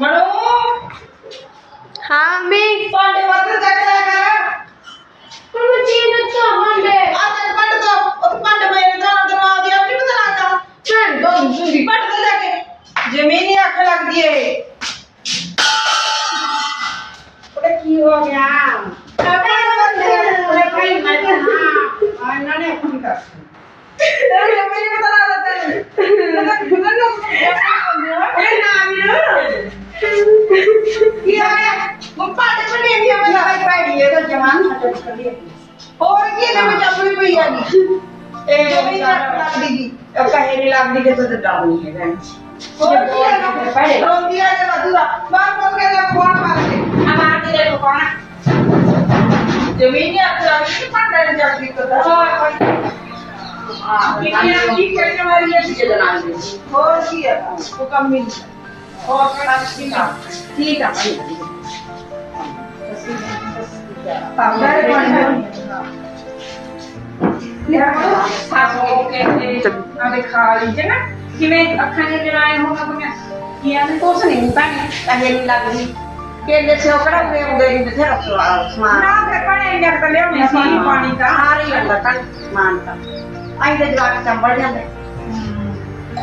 मनु हाँ मैं पांडे मात्र करता है करा। पर मुझे न तो पांडे। आ तेरे पांडे तो उस पांडे मेरे तो ना तो आ दिया अपनी तो ना का चल दो दूसरी। पांडे तो जाके ज़मीन ही आँख लग दिए अरे क्यों हो गया? अबे बंदे अरे भाई मत हाँ, हाँ इन्होंने अपनी कर अरे मेरे पता तो तो तो ना लगता है मतलब घुटन ना। ਕੀ ਆ ਗਿਆ? ਮੰਪਾ ਤੇ ਬਣੇ ਵੀ ਮੈਂ ਹਾਈ ਪਾਈ ਇਹ ਤਾਂ ਜਵਾਨ ਹੱਟ ਕਰੀ ਹੋਰ ਕੀ ਇਹਦੇ ਵਿੱਚ ਆਪਣੀ ਪਈ ਆ ਗਈ ਇਹ ਵੀ ਲੱਗਦੀ ਉਹ ਕਹੇ ਨਹੀਂ ਲੱਗਦੀ ਕਿ ਤੂੰ ਤਾਂ ਡਰ ਨਹੀਂ ਹੈਗਾ। ਹੋਰ ਕੀ ਹੈ ਪਹਿਲੇ ਰੋਂਦੀ ਆ ਜੇ ਮਧੂਰਾ ਬਾਹਰ ਕੋਲ ਕੇ ਫੋਨ ਮਾਰ ਕੇ। ਆ ਮਾਰ ਕੇ ਦੇਖੋ ਕੌਣ ਜ਼ਮੀਨ ਹੀ ਅੱਖ ਲੱਗਦੀ ਕਿ ਭਾਂਡਾ ਨਹੀਂ ਚੱਕਦੀ ਤਾਂ ਹਾਂ ਕਿੰਨੀ ਕੀ ਕਰਨ ਵਾਲੀ ਹੈ ਜਿਹਦੇ ਨਾਲ ਹੋਰ ਕੀ ਹੈ ਉਹ ਕੰਮ ਨਹੀਂ। ਹੋਰ ਕਿਹੜਾ ਠੀਕ ਆ ਠੀਕ ਆ ਭਾਈ ਪਾਉਂਦਾ ਕੋਣ ਕਿਵੇਂ ਅੱਖਾਂ ਦੇ ਜਰਾਏ ਹੋਣਾ ਕੋਈ ਕੀ ਆ ਕੁਛ ਨਹੀਂ ਭੈਣੇ ਕਹੇ ਨਹੀਂ ਲੱਗਦੀ ਕਹਿੰਦੇ ਸੇ ਉਹ ਕਿਹੜਾ ਵੇ ਹੁੰਦੇ ਨਹੀਂ ਤੇ ਰੱਖਵਾ ਸਮਾਨ ਨਾ ਫਿਰ ਪਣੇ ਇੰਨਾ ਕਰ ਲਿਆਉਣੀ ਸੀ ਪਾਣੀ ਦਾ ਸਾਰੀ ਹੁੰਦਾ ਤਾਂ ਸਮਾਨ ਤਾਂ ਆਈ ਤੇ ਜਵਾਕ ਚੰਬੜ ਜਾਂਦੇ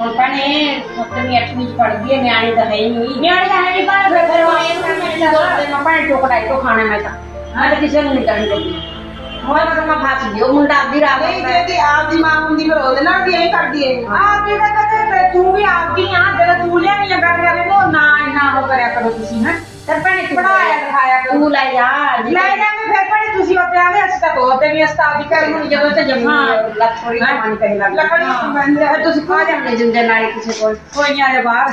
ਹੁਣ ਭੈਣੇ ਸੱਤਵੀਂ ਅੱਠਵੀਂ ਚ ਪੜਦੀ ਹੈ ਨਿਆਣੀ ਤਾਂ ਹੈ ਹੀ ਨਹੀਂ ਨਿਆਣੇ ਦਾ ਹੈ ਨਹੀਂ ਬਾਹਰ ਫਿਰ ਫਿਰ ਉਹ ਇਹਨੂੰ ਮੈਂ ਦੋ ਦਿਨ ਮੈਂ ਭੈਣ ਟੋਕੜਾਈ ਤੋਂ ਖਾਣਾ ਮੈਂ ਤਾਂ ਮੈਂ ਤਾਂ ਕਿਸੇ ਨੂੰ ਨਹੀਂ ਕਰਨ ਦਿੰਦੀ ਹੋਏ ਤਾਂ ਮੈਂ ਫਸ ਗਈ ਉਹ ਮੁੰਡਾ ਅੱਧੀ ਰਾਤ ਨਹੀਂ ਜੇ ਤੇ ਆਪਦੀ ਮਾਂ ਹੁੰਦੀ ਫਿਰ ਉਹਦੇ ਨਾਲ ਵੀ ਐਂ ਕਰਦੀ ਏ ਆਪ ਵੀ ਤਾਂ ਤੇ ਤੂੰ ਵੀ ਆਪਦੀ ਆ ਜਦੋਂ ਤੂੰ ਲਿਆਣੀ ਲੱਗਾ ਕਰਿਆ ਉਹ ਨਾ ਇੰਨਾ ਉਹ ਕਰਿਆ ਕਰੋ ਤੁਸੀਂ ਹੈ ਤੇ ਭੈਣੇ ਪੜਾਇਆ ਲਿਖਾਇਆ ਕਰੋ ਤੂੰ ਲੈ ਜਾ ਲੈ ਜਾਂਗੇ ਫਿਰ ਪੜੇ ਤੁਸੀਂ ਉਹ ਪਿਆਰੇ ਅਸੀਂ ਤਾਂ ਦੋ ਤੇ ਵੀ ਅਸਤਾਦ ਦੀ ਕਰ ਹੁਣ ਜਦੋਂ ਤੇ ਜਮਾ ਲੱਖ ਥੋੜੀ ਕਮਾਣੀ ਕਹੀ ਲੱਗ ਲੱਕੜੀ ਨੂੰ ਬੰਦੇ ਫਿਰ ਤੁਸੀਂ ਖਾ ਜਾਂਦੇ ਜਿੰਦੇ ਨਾਲ ਕਿਸੇ ਕੋਲ ਕੋਈ ਨਹੀਂ ਆ ਜਾ ਬਾਹਰ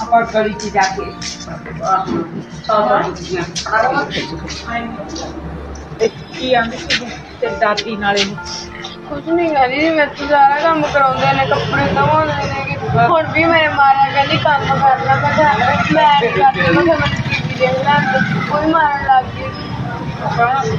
ਆਪਾਂ ਗਲੀ ਚ ਜਾ ਕੇ ਕੀ ਆਂਦੇ ਸੀ ਤੇ ਦਾਦੀ ਨਾਲੇ ਨੂੰ ਕੁਝ ਨਹੀਂ ਕਰੀ ਮੈਂ ਤਾਂ ਸਾਰਾ ਕੰਮ ਕਰਾਉਂਦੇ ਨੇ ਕੱਪੜੇ ਧਵਾਉਂਦੇ ਨੇ ਕਿ ਹੁਣ ਵੀ ਮੇਰੇ ਮਾਰਿਆ ਕਹਿੰਦੀ ਕੰਮ ਕਰ ਲੈ ਮੈਂ ਕਿਹਾ ਮੈਂ ਨਹੀਂ ਕਰਦੀ ਮੈਂ ਕਿਹਾ ਮੈਂ ਟੀਵੀ ਦੇਖ ਲਾਂ ਕੋਈ ਮਾਰਨ ਲੱਗ ਗਈ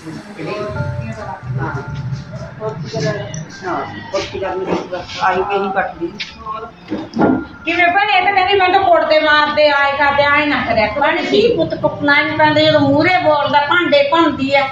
ਕਿਵੇਂ ਭੈਣੇ? ਇਹ ਤਾਂ ਕਹਿੰਦੀ ਮੈਂ ਤਾਂ ਕੁੱਟਦੇ ਮਾਰਦੇ, ਆਏ ਕਰਦੇ, ਆਏ ਨਾ ਕਰਿਆ ਭੈਣੇ ਸੀ ਪੁੱਤ ਕੁੱਟਣਾ ਨਹੀਂ ਪੈਂਦਾ ਜਦੋਂ ਮੂਹਰੇ ਬੋਲਦਾ, ਭਾਂਡੇ ਭੰਦੀ ਐ।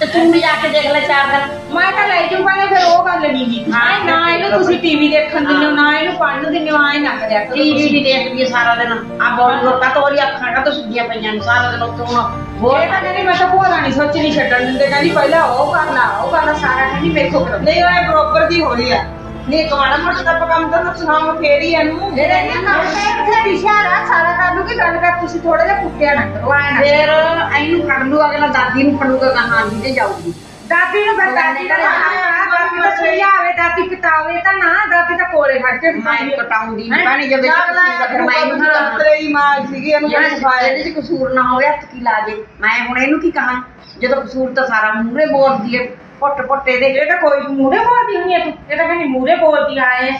ਤੇ ਤੂੰ ਵੀ ਜਾ ਕੇ ਦੇਖ ਲੈ ਚਾਰ ਦਿਨ। ਮੈਂ ਤਾਂ ਲੈ ਜੂ ਭਾਵੇਂ ਫਿਰ ਉਹ ਗੱਲ ਨਹੀਂ ਗੀ ਹਾਂ ਨਾ ਇਹਨੂੰ ਤੁਸੀਂ ਟੀਵੀ ਦੇਖਣ ਦਿੰਦੇ ਹੋ ਨਾ ਇਹਨੂੰ ਪੜ੍ਹਨ ਦਿੰਦੇ ਹੋ ਆਏ ਨਾ ਕਰਿਆ ਕਰੋ ਟੀਵੀ ਵੀ ਦੇਖਦੀ ਸਾਰਾ ਦਿਨ। ਆ ਬੋਲ ਲੋਕਾਂ ਤੋਂ ਉਹਦੀ ਅੱਖਾਂ ਕਾ ਤੋਂ ਸੁੱਜੀਆਂ ਪਈਆਂ ਨੇ ਸਾਰਾ ਦਿਨ ਉੱਤੋਂ ਹੁਣ ਹੋਰ ਤਾਂ ਕਹਿੰਦੀ ਮੈਂ ਤਾਂ ਭੋਰਾ ਨਹੀਂ ਸੋਚ ਨਹੀਂ ਛੱਡਣ ਦਿੰਦੇ ਕਹਿੰਦੀ ਪਹਿਲਾਂ ਉਹ ਕਰ ਲਾ ਉਹ ਕਰ ਲਾ ਸਾਰਾ ਕਹਿੰਦੀ ਮੇਥੋਂ ਕਰੋ। ਨਹੀਂ ਉਹ ਬਰੋਬਰ ਦੀ ਹੋ ਰਹੀ ਆ। ਨਹੀਂ ਕਮਾਣਾ ਮੋਟਾ ਤਾਂ ਆਪਾਂ ਕੰਮ ਤਾਂ ਸੁਣਾਓ ਫੇਰ ਹੀ ਇਹਨੂੰ ਜਿਹੜੇ ਇਹ ਕੰਮ ਤੇ ਬਥੇਰੀ ਸ਼ਹਿਰਾ ਸਾਰਾ ਕਰ ਲੂਗੀ ਗੱਲ ਕਰ ਤੁਸੀਂ ਥੋੜਾ ਜਿਹਾ ਕੁੱਟਿਆ ਨਾ ਕਰੋ ਆਏ ਨਾ ਫਿਰ ਇਹਨੂੰ ਫੜ ਲੂ ਅਗਲਾ ਦਾਦੀ ਨੂੰ ਫੜੂਗਾ ਕਹਾਂ ਦੀ ਤੇ ਜਾਊਗੀ। ਦਾਦੀ ਨੂੰ ਫਿਰ ਦਾਦੀ ਦਾ ਦਾਦੀ ਤਾਂ ਸਹੀ ਆਵੇ ਦਾਦੀ ਕਿਤਾਵੇ ਤਾਂ ਨਾ ਦਾਦੀ ਤਾਂ ਕੋਲੇ ਖੜ ਕੇ ਮੈਂ ਇਹਨੂੰ ਕਟਾਉਂਦੀ ਨਹੀਂ ਪਾਣੀ ਜਦੋਂ ਜਾਗਲਾ ਫਿਰ ਮੈਂ ਇਹਨੂੰ ਕੀ ਕਹਾਂ ਤੇਰੀ ਮਾਂ ਸੀਗੀ ਇਹਨੂੰ ਜਿਹੜਾ ਕੁਝ ਸਿਖਾਇਆ ਇਹਦੇ ਚ ਕਸੂਰ ਨਾ ਹੋਵੇ ਹੱਥ ਕੀ ਲਾ ਦੇ ਮੈਂ ਹੁਣ ਇਹਨੂੰ ਕੀ ਕਹਾਂ? ਜਦੋਂ ਕਸੂਰ ਤਾਂ ਸਾਰਾ ਮੂਹਰੇ ਬੋਲਦੀ ਏ ਪੁੱਟ ਪੁੱਟੇ ਦੇ ਇਹ ਤਾਂ ਕੋਈ ਮੂਰੇ ਬੋਲਦੀ ਹੁੰਦੀ ਹੈ ਤੂੰ। ਇਹ ਤਾਂ ਕਹਿੰਦੀ ਮੂਰੇ ਬੋਲਦੀ ਆਏ।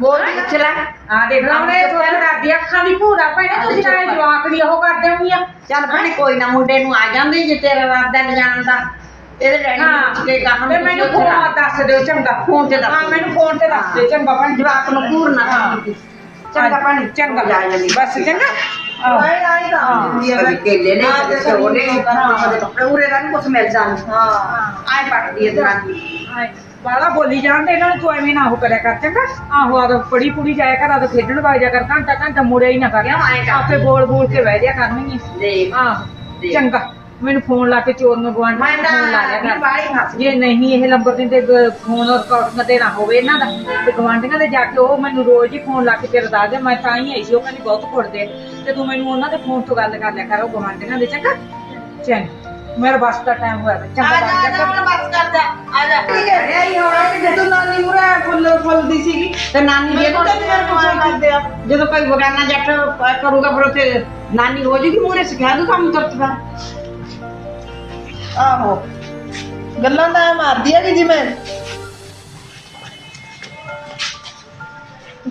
ਬੋਲਦੀ ਕਿੱਥੇ ਲੈ? ਆ ਦੇਖ ਲਾ ਉਹਨੇ ਤੁਹਾਨੂੰ ਦਾਦੀ ਅੱਖਾਂ ਦੀ ਭੂਰਾ ਪੈਣਾ ਤੁਸੀਂ ਤਾਂ ਇਹ ਜਵਾਕੜੀ ਉਹ ਕਰਦੇ ਹੁੰਦੀ ਆ। ਚੱਲ ਭੈਣੇ ਕੋਈ ਨਾ ਮੁੰਡੇ ਨੂੰ ਆ ਜਾਂਦੇ ਜੇ ਤੇਰਾ ਇਰਾਦਾ ਨਹੀਂ ਜਾਣ ਦਾ। ਇਹਦੇ ਡੈਡੀ ਕੇ ਕਹਾਂ ਤੇ ਮੈਨੂੰ ਫੋਨ ਦੱਸ ਦਿਓ ਚੰਗਾ। ਫੋਨ ਤੇ ਦੱਸ ਹਾਂ ਮੈਨੂੰ ਫੋਨ ਤੇ ਦੱਸ ਦਿਓ ਚੰਗਾ ਭੈਣ। ਜਵਾਕ ਨੂੰ ਪੂਰ ਨਾ ਕਰ ਚੰਗਾ ਭੈਣੇ ਚੰਗਾ। ਬਸ ਚੰਗਾ। ਆਏ ਆਏ ਤਾਂ ਹੁੰਦੀ ਆ ਕਦੇ ਕੇਲੇ ਨੇ ਹਾਂ, ਕਦੇ ਕਦੇ ਸੋਨੇ ਹਾਂ। ਕਦੇ ਕੱਪੜੇ ਉਰੇ ਦਾ ਨੀ ਕੁਛ ਮਿਲਦਾ ਨਹੀਂ ਹਾਂ। ਆਏ ਪੜਦੀ ਹੈ ਦਰਾਨੀ ਆਏ। ਬਾਲਾ ਬੋਲੀ ਜਾਣ ਤੇ ਇਹਨਾਂ ਨੂੰ ਤੂੰ ਐਵੇਂ ਨਾ ਉਹ ਕਰਿਆ ਕਰ ਚੰਗਾ? ਆਹੋ ਆ ਪੜੀ ਪੁੜੀ ਜਾਇਆ ਕਰ ਆ ਖੇਡਣ ਵਗ ਜਾ ਕਰ ਘੰਟਾ ਘੰਟਾ ਮੁੜਿਆ ਹੀ ਨਾ ਕਰ? ਆਪੇ ਬੋਲ ਬੋਲ ਕੇ ਬਹਿ ਜਾ ਕਰਨਗੀ ਆਹੋ। ਚੰਗਾ। ਮੈਨੂੰ ਫੋਨ ਲਾ ਕੇ ਚੋਰ ਨੂੰ ਗਵਾਂਢ ਮੈਂ ਤਾਂ ਫੋਨ ਲਾ ਲਿਆ ਕਰ। ਬਾਹਲੀ ਹੱਸ ਜੇ ਨਹੀਂ ਇਹ ਨੰਬਰ ਦਿੰਦੇ ਗ- ਫੋਨ ਔਰ ਕਾਲ ਤੇ ਨਾ ਹੋਵੇ ਇਹਨਾਂ ਦਾ ਤੇ ਗਵਾਂਢੀਆਂ ਦੇ ਜਾ ਕੇ ਉਹ ਮੈਨੂੰ ਰੋਜ਼ ਹੀ ਫੋਨ ਲਾ ਕੇ ਤੇਰਾ ਦੱਸ ਦੇ ਮੈਂ ਤਾਂ ਹੀ ਆਈ ਸੀ ਉਹ ਕਹਿੰਦੀ ਬਹੁਤ ਕੁੱਟਦੇ ਆ। ਤੇ ਤੂੰ ਮੈਨੂੰ ਉਹਨਾਂ ਦੇ ਫੋਨ ਤੋਂ ਗੱਲ ਕਰ ਲਿਆ ਕਰ ਉਹ ਗਵਾਂਢੀਆਂ ਦੇ ਚੰਗਾ? ਚੰਗਾ। ਮੇਰਾ ਬੱਸ ਦਾ ਟਾਈਮ ਹੋਇਆ ਵਾ। ਆ ਚੰਗਾ ਜਾ ਆ ਜਾ ਜਾ ਹੁਣ ਬਸ ਕਰ ਜਾ ਆ ਜਾ। ਠੀਕ ਹੈ? ਇਹ ਹੀ ਹੋਣਾ ਕਿ ਜਦੋਂ ਨਾਨੀ ਮੁਰਾ ਫੁੱਲ ਫੁੱਲਦੀ ਸੀਗੀ। ਤੇ ਨਾਨੀ ਜੇ ਤਾਂ ਨਹੀਂ ਮੇਰੇ ਕੋਲ ਕਰਦੇ ਆ? ਜਦੋਂ ਕੋਈ ਬਗਾਨਾ ਜੱਟ ਕਰੂਗਾ ਫਿਰ ਉੱਥੇ ਨਾਨੀ ਹੋ ਜੂਗੀ ਮੂਰੇ ਸਿਖਾ ਦੂ ਕੰਮ ਤੁਰਤ ਦਾ। ਆਹੋ। ਗੱਲਾਂ ਤਾਂ ਐਂ ਮਾਰਦੀ ਆ ਕਿ ਜਿਵੇਂ।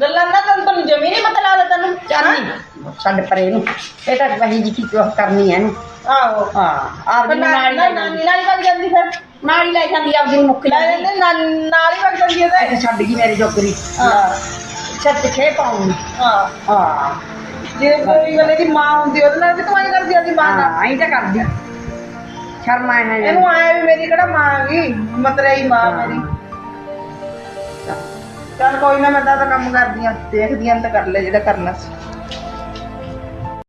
ਗੱਲਾਂ ਨਾ ਤੈਨੂੰ ਤੈਨੂੰ ਜਮੀ ਨਹੀਂ ਪਤਾ ਲੱਗਦਾ ਤੈਨੂੰ। ਚੱਲ ਨਹੀਂ ਛੱਡ ਪਰੇ ਨੂੰ। ਇਹ ਤਾਂ ਵਹੀ ਜੀ ਕੀ ਕੁਛ ਕਰਨੀ ਹੈ ਇਹਨੂੰ। ਆਹੋ। ਹਾਂ ਆਪ ਪਰ ਦੀ ਨਾਲ ਨਾ- ਹੀ ਨਾ- ਨਾਨੀ ਨਾਲ ਹੀ ਵਗ ਜਾਂਦੀ ਫਿਰ। ਨਾਲ ਹੀ ਲੈ ਜਾਂਦੀ ਆਪਦੀ ਨੂੰ ਮੁੱਕ ਲੈ ਜਾਂਦੀ। ਜਾਂਦੇ ਨਾਨੀ ਨਾਲ ਹੀ ਵਗ ਜਾਂਦੀ ਹੈ ਇਹ ਛੱਡ ਗਈ ਮੇਰੀ ਜੋਗਰੀ। ਹਾਂ। ਛੱਡ ਖੇ ਪਾਉਂ ਹਾਂ। ਹਾਂ। ਜੇ ਕੋਈ ਵਾਲੇ ਦੀ ਮਾਂ ਹੁੰਦੀ ਉਹਦੇ ਨਾਲ ਵੀ ਤਮਾਈ ਕਰਦੀ ਉਹਦੀ ਮਾਂ ਨਾਲ। ਹਾਂ ਇਹ ਤਾਂ ਕਰਦੀ। ਸ਼ਰਮ ਹੈ ਇਹਨੂੰ ਆਇਆ ਵੀ ਮੇਰੀ ਕਿਹੜਾ ਮਾਂ ਹੈਗੀ? ਮਤਰੇਈ ਮਾਂ ਮੇਰੀ। ਚੱਲ ਕੋਈ ਨਾ ਮੈਂ ਤਾਂ ਤਾਂ ਕੰਮ ਕਰਦੀ ਆ। ਦੇਖਦੀ ਆਂ ਤਾਂ ਕਰ ਲੈ ਜਿਹੜਾ ਕਰਨਾ ਸੀ।